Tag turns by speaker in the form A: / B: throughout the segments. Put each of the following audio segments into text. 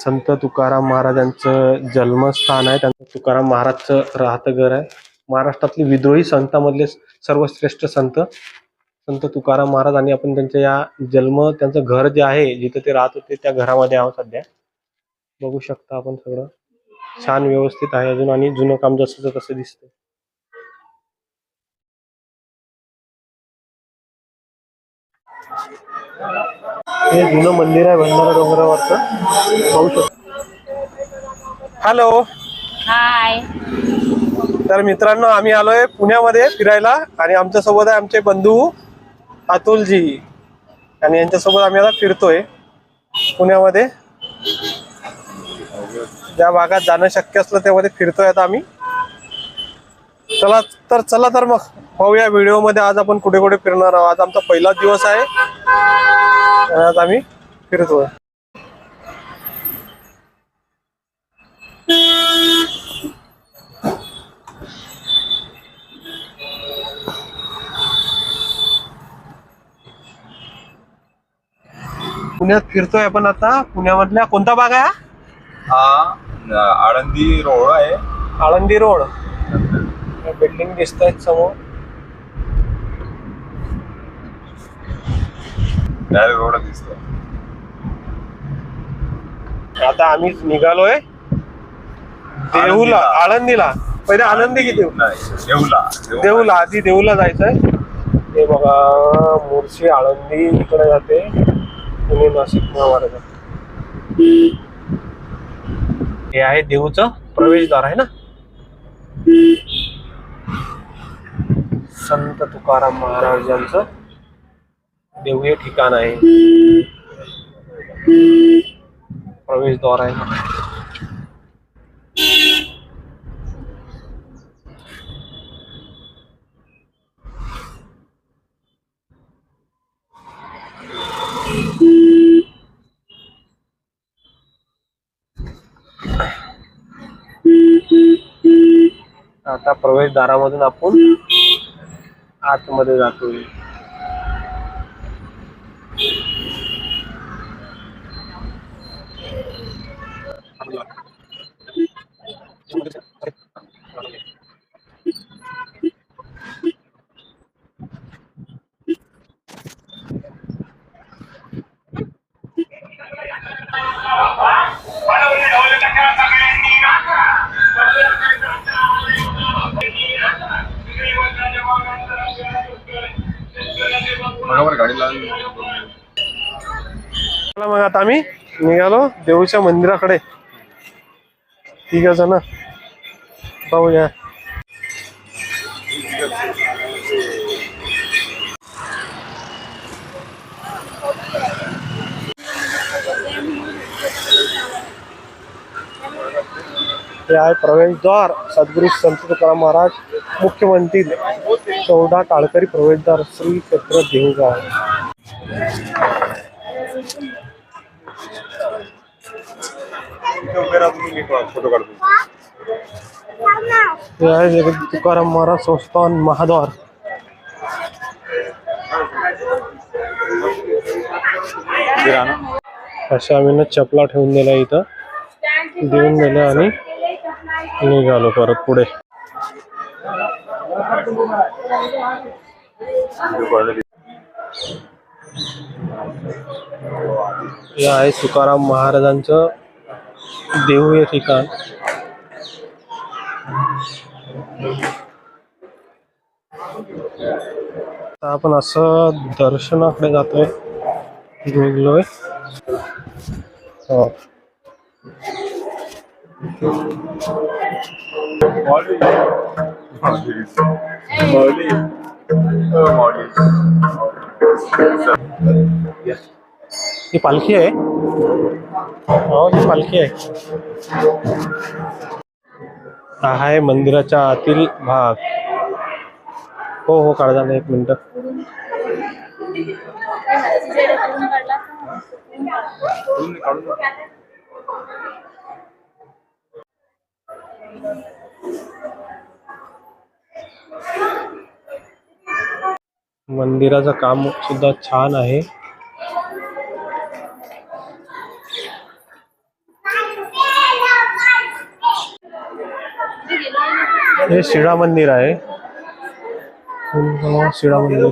A: संत तुकाराम महाराजांचं जन्मस्थान आहे. त्यांचं तुकाराम महाराजचं राहतं घर आहे. महाराष्ट्रातले विद्रोही संतांमधले सर्वश्रेष्ठ संत संत तुकाराम महाराज आणि आपण त्यांच्या या जन्म त्यांचं घर जे आहे जिथे ते राहत होते त्या घरामध्ये आहोत सध्या. बघू शकता आपण सगळं. छान व्यवस्थित आहे अजून आणि जुनं काम जसं तसं दिसतंय. हे जुनं मंदिर आहे भंडारा डोंगरावरचं. पाहू शकतो. हॅलो.
B: हाय.
A: तर मित्रांनो आम्ही आलोय पुण्यामध्ये फिरायला आणि आमच्यासोबत आहे आमचे बंधू अतुलजी. आणि यांच्यासोबत आम्ही आता फिरतोय पुण्यामध्ये. ज्या भागात जाणं शक्य असलं त्यामध्ये फिरतोय आता आम्ही. चला तर चला तर मग पाहूया व्हिडिओमध्ये आज आपण कुठे कुठे फिरणार आहोत. आज आमचा पहिला दिवस आहे. आज आम्ही फिरतोय पुण्यात फिरतोय आपण आता. पुण्यामधल्या कोणता भाग आहे हा?
C: हा न- आळंदी रोड आहे.
A: आळंदी रोड. बिल्डिंग दिसत आहेत समोर.
C: डायरेक्ट रोड दिसतो
A: आता आम्ही निघालोय देऊला
C: आळंदीला.
A: पहिले आनंदी की देऊ
C: नाही देऊला.
A: देऊला. आधी देऊला जायचंय. हे बघा मोर्शी आळंदी इकडे जाते. पुणे नाशिक महामार्ग. हे आहे देऊचं प्रवेशद्वार आहे ना? संत तुकाराम महाराजांचं देऊ हे ठिकाण आहे. प्रवेशद्वार आहे. आता प्रवेशद्वारामधून आपण आतमध्ये जातोय
C: बरोबर गाडीला
A: चला मग आता आम्ही निघालो देऊच्या मंदिराकडे. ठीक आहे ना पाहूया. हे आहे प्रवेशद्वार. सद्गुरू संत तुकाराम महाराज मुख्यमंत्री चौदा टाळकरी प्रवेशद्वार श्री क्षेत्र देऊगाव तुकाराम महाराज संस्थान महाद्वार अशा आम्ही चपला ठेवून दिला इथं. देऊन दिलं आणि निघालो परत पुढे. हे आहे तुकाराम महाराजांचं देऊ हे ठिकाण आपण असं दर्शनाकडे जातोय. निघलोय ही पालखी आहे. हो ही पालखी आहे. हा आहे मंदिराच्या आतील भाग. हो हो काढला ना एक मिनिट. मंदिराचं काम सुद्धा छान आहे. हे शिळा मंदिर आहे. अं, शिळा मंदिर.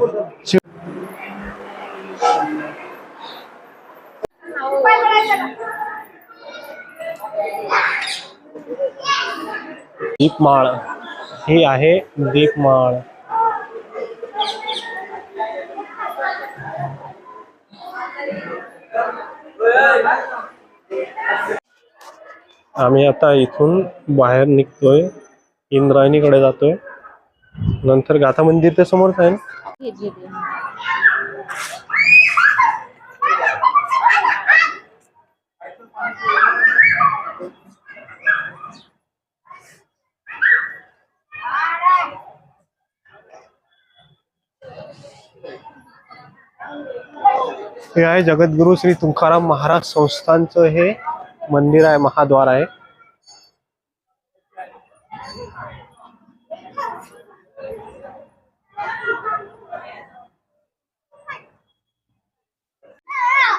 A: दीपमाळ. ही आहे दीपमाळ. आम्ही आता इथून बाहेर निघतोय. इंद्रायणीकडे जातोय. नंतर गाथा मंदिर ते समोरच आहे ना? हे आहे जगद्गुरु श्री तुकाराम महाराज संस्थानचं हे मंदिर आहे महाद्वार आहे.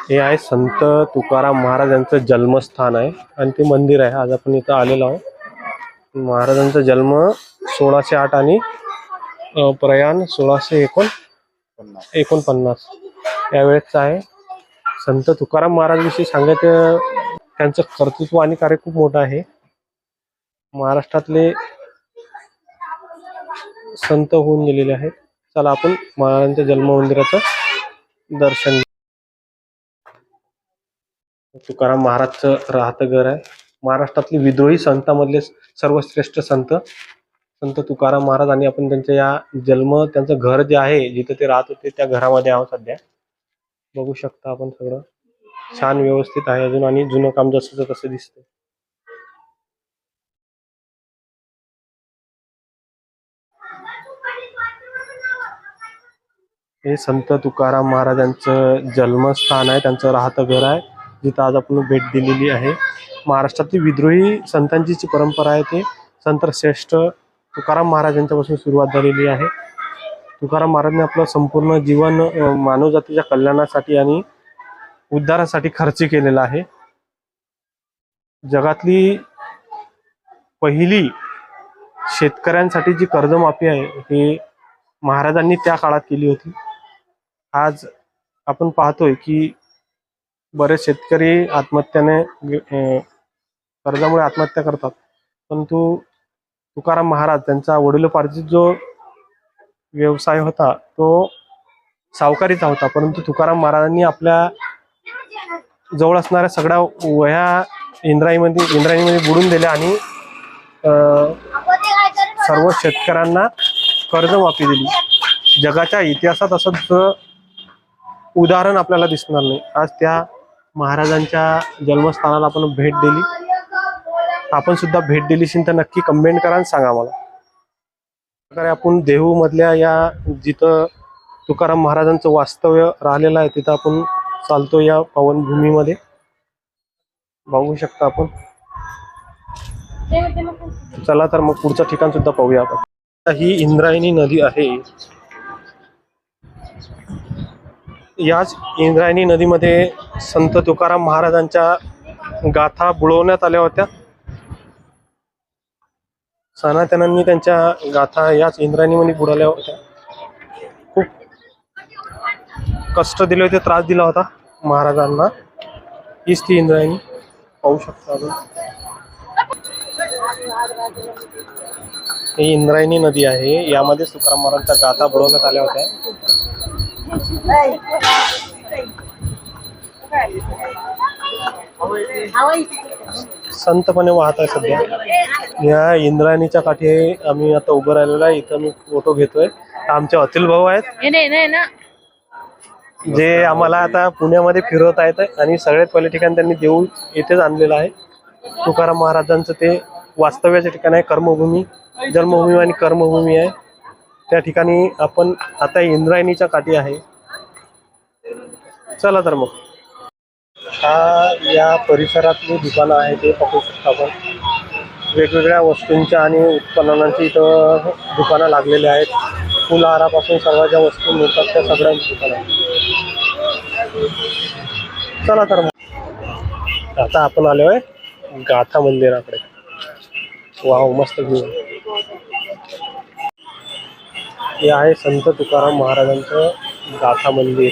A: हे आहे संत तुकाराम महाराज यांचं जन्मस्थान आहे आणि ते मंदिर आहे. आज आपण इथं आलेलो आहोत. महाराजांचा जन्म सोळाशे आठ आणि प्रयाण सोळाशे एकोण एकोणपन्नास. यावेळेसचा आहे. संत तुकाराम महाराजांविषयी सांगत सांगायचं त्यांचं कर्तृत्व आणि कार्य खूप मोठं आहे. महाराष्ट्रातले संत होऊन गेलेले आहेत. चला आपण महाराजांच्या जन्म मंदिराचं दर्शन घेऊ. तुकाराम महाराजचं राहतं घर आहे. महाराष्ट्रातले विद्रोही संतांमधले सर्वश्रेष्ठ संत संत तुकाराम महाराज आणि आपण त्यांच्या या जन्म त्यांचं घर जे आहे जिथं ते राहत होते त्या घरामध्ये आहोत सध्या. बघू शकता आपण सगळं. छान व्यवस्थित आहे अजून आणि जुनं काम जसं तसं दिसतंय. हे संत तुकाराम महाराजांचं जन्मस्थान आहे त्यांचं राहतं घर आहे. जिथं आज आपण भेट दिलेली आहे. महाराष्ट्रातील विद्रोही संतांची जी परंपरा आहे ते संत श्रेष्ठ तुकाराम महाराजांच्यापासून सुरुवात झालेली आहे. तुकाराम महाराजांनी आपलं संपूर्ण जीवन मानवजातीच्या कल्याणासाठी आणि उद्धारासाठी खर्च केलेला आहे. जगातली पहिली शेतकऱ्यांसाठी जी कर्जमाफी आहे हे महाराजांनी त्या काळात केली होती. आज आपण पाहतोय की बरेच शेतकरी आत्महत्याने कर्जामुळे आत्महत्या करतात. परंतु तुकाराम महाराज त्यांचा वडिलोपार्जित जो व्यवसाय होता तो सावकारीचा होता. परंतु तुकाराम महाराजांनी आपल्या जवळ असणाऱ्या सगळ्या वह्या इंद्रायणीमध्ये इंद्रायणीमध्ये बुडून दिल्या आणि सर्व शेतकऱ्यांना कर्जमाफी दिली. जगाच्या इतिहासात असं उदाहरण आपल्याला दिसणार नाही. आज त्या महाराजांच्या जन्मस्थानाला आपण भेट दिली. आपण सुद्धा भेट दिली तर नक्की कमेंट करा आणि सांगा मला प्रकारे आपण देहू मधल्या या जिथं तुकाराम महाराजांचं वास्तव्य राहिलेलं आहे तिथं आपण चालतो या पवनभूमीमध्ये. बघू शकता आपण. चला तर मग पुढचं ठिकाण सुद्धा पाहूया आपण. ही इंद्रायणी नदी आहे. याच इंद्रायणी नदीमध्ये संत तुकाराम महाराजांच्या गाथा बुडवण्यात आल्या होत्या. सनातनांनी त्यांच्या गाथा याच इंद्रायणीमध्ये बुडवल्या होत्या. खूप कष्ट दिले होते त्रास दिला होता महाराजांना. हीच ती इंद्रायणी पाहू शकता आपण. ही इंद्रायणी नदी आहे. यामध्ये तुकाराम महाराजांच्या गाथा बुडवण्यात आल्या होत्या. संतपणे वाहत आहे सध्या. या इंद्रायणीच्या काठी आम्ही आता उभं राहिलेलो आहे. इथं मी फोटो घेतोय. आमचे अतुल भाऊ आहेत. जे आम्हाला आता पुण्यामध्ये फिरवत आहेत आणि सगळ्यात पहिले ठिकाण त्यांनी देऊ येथेच आणलेलं आहे. तुकाराम महाराजांचं ते वास्तव्याचे ठिकाण आहे. कर्मभूमी जन्मभूमी आणि कर्मभूमी आहे. त्या ठिकाणी आपण आता इंद्रायणीच्या काठी आहे. चला तर मग. हा या परिसरातली दुकानं आहे ते पाहू शकता आपण. वेगवेगळ्या वस्तूंच्या आणि उत्पन्नांची इथं दुकानं लागलेली आहेत. फुलहारापासून सर्व ज्या वस्तू मिळतात त्या सगळ्यांची दुकानं आहेत. चला तर मग. आता आपण आलो आहे गाथा मंदिराकडे. वाव मस्त व्ह्यू हे आहे संत तुकाराम महाराजांचं गाथा मंदिर.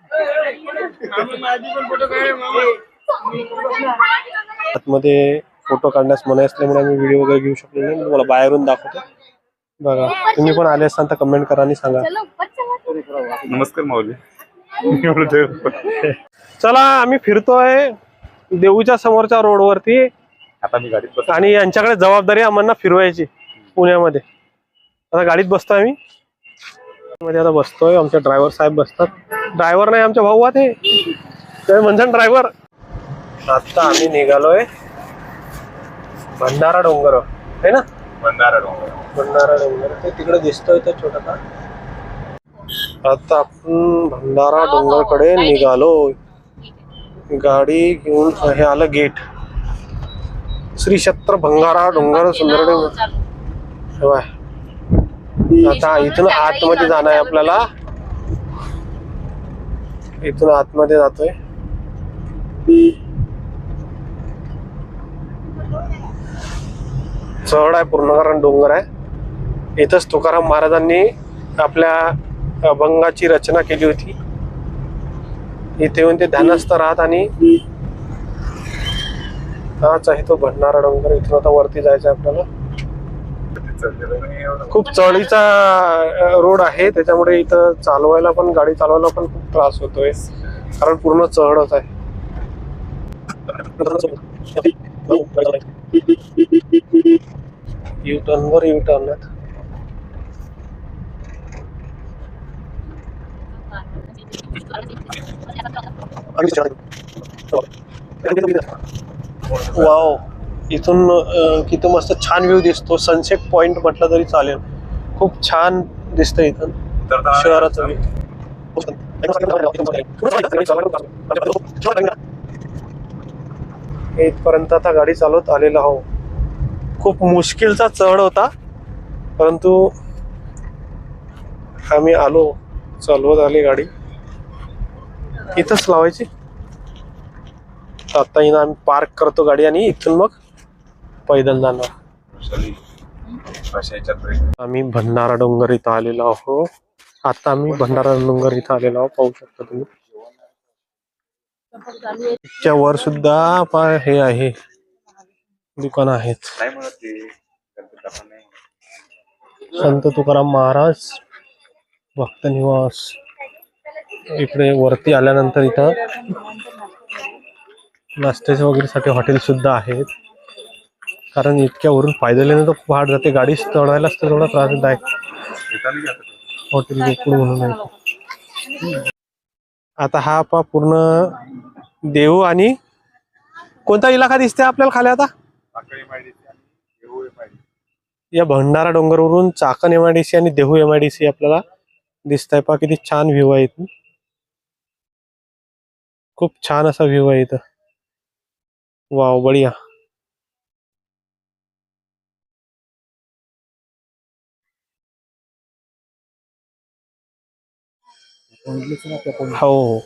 A: आतमध्ये फोटो काढण्यास मनाई असल्यामुळे आम्ही व्हिडिओ वगैरे घेऊ शकलो नाही. तुम्हाला बाहेरून दाखवतो. बघा तुम्ही पण आले असताना तर कमेंट करा आणि सांगा.
C: नमस्कार माऊली.
A: चला आम्ही फिरतोय देऊच्या समोरच्या रोडवरती
C: आता मी गाडीत
A: आणि यांच्याकडे जबाबदारी आम्हाला फिरवायची पुण्यामध्ये. आता गाडीत बसतोय आम्ही. मध्ये आता बसतोय आमचे ड्रायव्हर साहेब बसतात. ड्रायव्हर नाही आमचे भाऊ आहेत हे. ते म्हणजे ड्रायव्हर आता आम्ही निघालोय भंडारा डोंगर. आहे ना?
C: बंधारा डोंगर.
A: भंडारा डोंगर. ते तिकडे दिसतोय तो छोटासा. आता आपण भंडारा डोंगरकडे निघालो गाडी घेऊन हे आलं गेट. श्री क्षेत्र भंगारा डोंगर सुंदर
B: हो,
A: आता इथून आतमध्ये जाणं आहे आपल्याला. इथून आतमध्ये जातोय. चढ आहे पूर्ण कारण डोंगर आहे. इथंच तुकाराम महाराजांनी आपल्या अभंगाची रचना केली होती. इथे येऊन ते ध्यानस्थ राहत आणि हाच आहे तो भंडारा डोंगर. इथून आता वरती जायचं आपल्याला. खूप चढीचा रोड आहे. त्याच्यामुळे इथं चालवायला पण गाडी चालवायला पण खूप त्रास होतोय. कारण पूर्ण चढच आहे. यू टर्न वर यू टर्न वाव इथून किती मस्त छान व्ह्यू दिसतो. सनसेट पॉइंट म्हटलं तरी चालेल. खूप छान दिसतं इथून शहराचं व्ह्यू इथपर्यंत आता गाडी चालवत आलेला हो खूप मुश्किलचा चढ होता. परंतु आम्ही आलो चालवत आली गाडी. इथंच लावायची. आता इथं आम्ही पार्क करतो गाडी आणि इथून मग पैदल जाणार. आम्ही भंडारा डोंगर इथं आलेलो आहो आता आम्ही भंडारा डोंगर इथं आलेलो आहो पाहू शकता तुम्ही. च्या वर सुद्धा हे आहे. दुकान आहेत. संत तुकाराम महाराज भक्त निवास. इकडे वरती आल्यानंतर इथं नाश्त्याच्या वगैरे साठी हॉटेल सुद्धा आहेत. कारण इतक्या वरून पायदल येणं तर खूप हार्ड जाते. गाडी चढवायलाच तर थोडा त्रासदायक हॉटेल गोकुळ म्हणून आहे. आता हा पा पूर्ण देऊ आणि कोणता इलाका दिसते आपल्याला खाली आता? या भंडारा डोंगरवरून चाकण एमआयडीसी आणि देहू एमआयडीसी आपल्याला दिसत आहे पा किती छान व्ह्यू आहे इथून. खूप छान असा व्ह्यू आहे इथं. वाव बढिया. हो हो.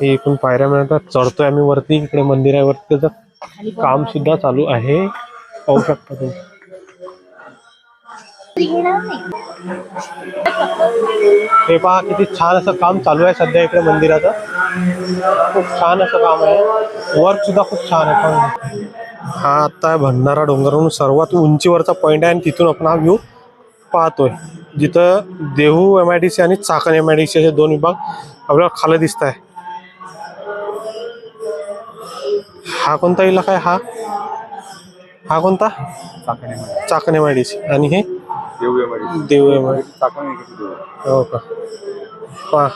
A: हे एकूण पायऱ्या मिळतात. चढतोय आम्ही वरती. इकडे मंदिर आहे वरती त्याचं काम सुद्धा चालू आहे. पाहू शकता तुम्ही. हे पहा किती छान असं काम चालू आहे सध्या इकडे मंदिराचं. खूप छान असं काम आहे. वर्क सुद्धा खूप छान आहे. पण हा आता भंडारा डोंगरवरून सर्वात उंचीवरचा पॉइंट आहे आणि तिथून आपण हा व्ह्यू पाहतोय. जिथं Dehu M I D C आणि Chakan M I D C असे दोन विभाग आपल्याला खाली दिसत आहे. हा कोणता इलाका आहे? हा? हा कोणता? Chakan M I D C आणि हे?
C: देऊ
A: एम आय हो का? पहा.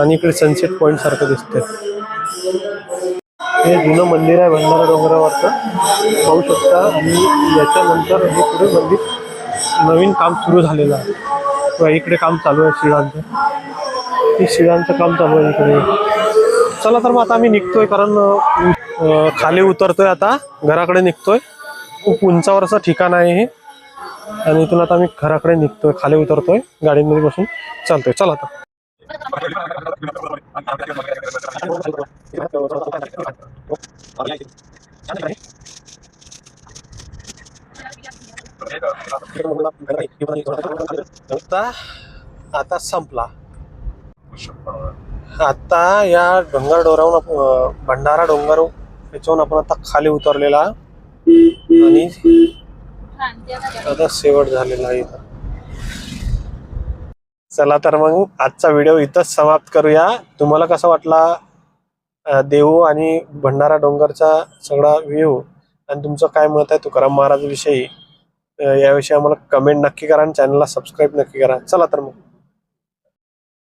A: आणि इकडे सनसेट पॉइंट सारखं दिसतंय. हे जुनं मंदिर आहे भंडारा डोंगरावरचं पाहू शकता आणि याच्यानंतर हे पुढे मंदिर नवीन काम सुरू झालेलं आहे. किंवा इकडे काम चालू आहे शिळांचं. हे शिळांचं काम चालू आहे इकडे. चला तर मग आता आम्ही निघतोय कारण खाली उतरतोय आता. घराकडे निघतोय. खूप उंचावरचं ठिकाण आहे हे. आणि इथून आता आम्ही घराकडे निघतोय खाली उतरतोय गाडीमध्ये बसून चालतोय. चला आता. आता आता संपला आता या डोंगर डोरावून भंडारा डोंगर याच्यावरून आपण आता खाली उतरलेला आणि आता शेवट झालेला आहे. चला तर मग आजचा व्हिडिओ इथंच समाप्त करूया. तुम्हाला कसा वाटला देऊ आणि भंडारा डोंगरचा सगळा व्ह्यू आणि तुमचं काय मत आहे तुकाराम महाराजविषयी याविषयी आम्हाला कमेंट नक्की करा आणि चॅनलला सबस्क्राईब नक्की करा. चला तर मग.